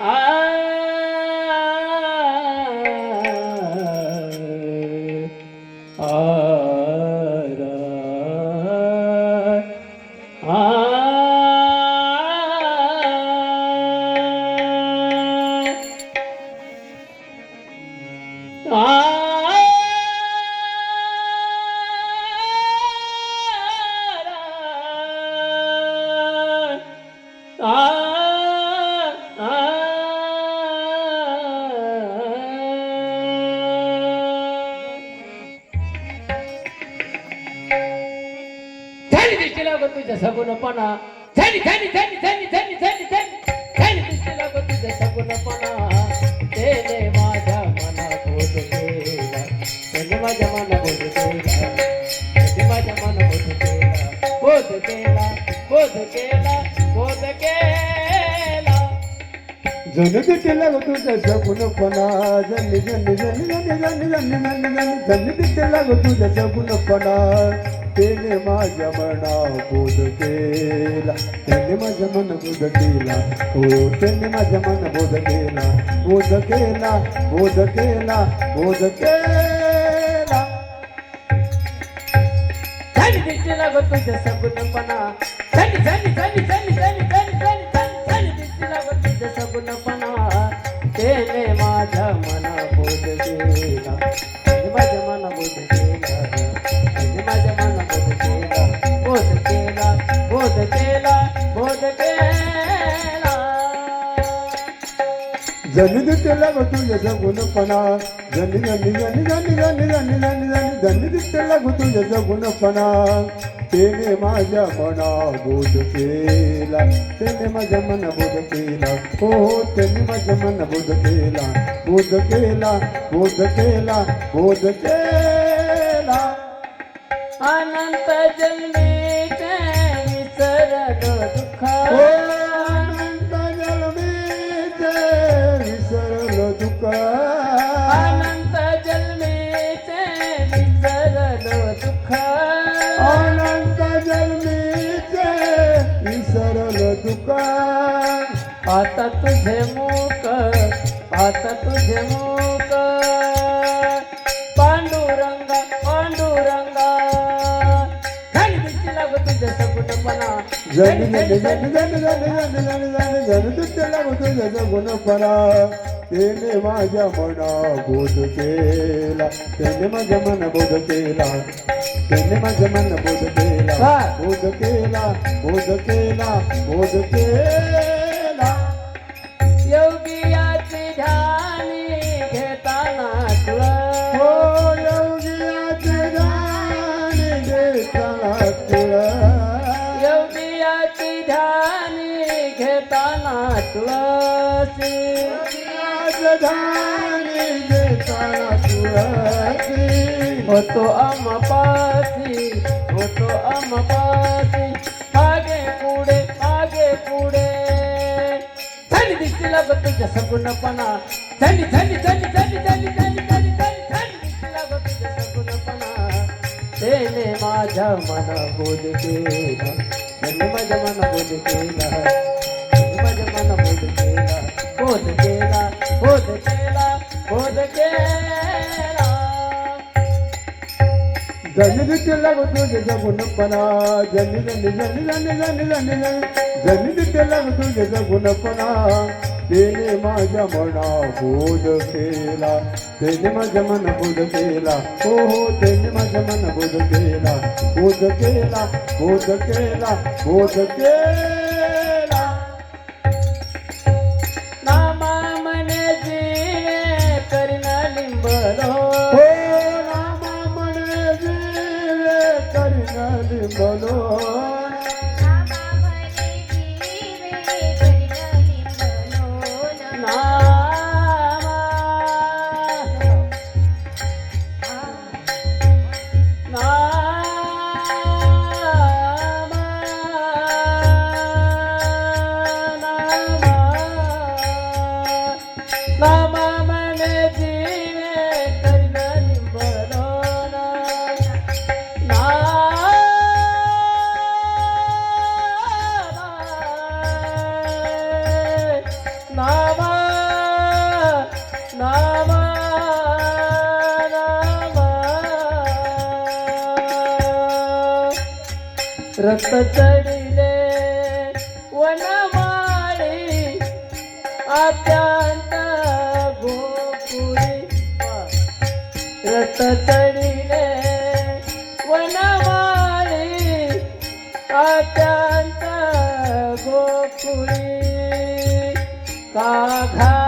Ah! दृष्टी लागत तुझ्या सगुणपणा झाली झाली झाली झाली झाली झाली झाली झाली दृष्टी लागत तुझ्या सगुणपणा तेने माझ्या मना बोध केला त्याने माझ्या मना बोध केला त्याने माझ्या मना बोध केला बोध केला बोध केला बोध केला जन दिसला गो तुझ्या सगुणपणा जन जन जन जन जन जन जन जन जन दिसला तुझ्या सगुणपणा त्याने माझ्या मना बोध केला. त्याने माझ्या मन बोध केला. हो त्याने माझ्या मन बोध केला. बोध केला बोध केला बोध केला. झाली दृष्टी लागत तुझ्या सगुणपणा झाली झाली झाली झाली झाली झाली झाली झाली झाली दृष्टी लागत तुझ्या सगुणपणा तेने जनी दिसला गो तुझ्या सगुणपणा जनी जनी जनी जनी जनी जनी जनी जनी जनी दिसला गो तुझ्या सगुणपणा त्याने माझ्या मना बोध केला त्याने माझ्या मन बोध केला हो हो त्याने माझ्या मन बोध केला बोध केला बोध केला बोध केला अनंत जन्मीचे विसरलो दुःख आता तुझे मुख पांडुरंग पांडुरंग दृष्टी लागत तुझ्या सगुणपणा जन जन जन जन जन जन जन जन जन तुझ्याला तुझ्याचा गुणपणा त्याने माझ्या मना बोध केला त्याने माझ्या मन बोध केला त्याने माझ्या मन बोध केला हा. बोध केला बोध केला बोध केला तुळसी राजधानी देताना तुळसी होतो अमपासी होतो अमपासी आगे पुढे आगे पुढे. थंडी दिसती लागत तुझ्या सगुणपणा. थंडी थंडी थंडी थंडी थंडी थंडी थंडी थंडी थंडी दिसती लागत तुझ्या सगुणपणा. तेने माझ्या मन बोल केलं माझ्या मन बोल केलं माझ्या मन बोध केला बोध केला बोध केला जनित केला गो तुझ्या गुणपणा जनी जनी जनी जनी जनी जनी जनी जनित केला गो तुझ्या गुणपणा तेने माझ्या मना बोध केला तेने माझ्या मन बोध केला हो हो तेने माझ्या मन बोध केला बोध केला बोध केला बोध केला रक्त चढिले वनमाळी अत्यंत गोकुळी रक्त चढिले वनमाळी अत्यंत गोकुळी का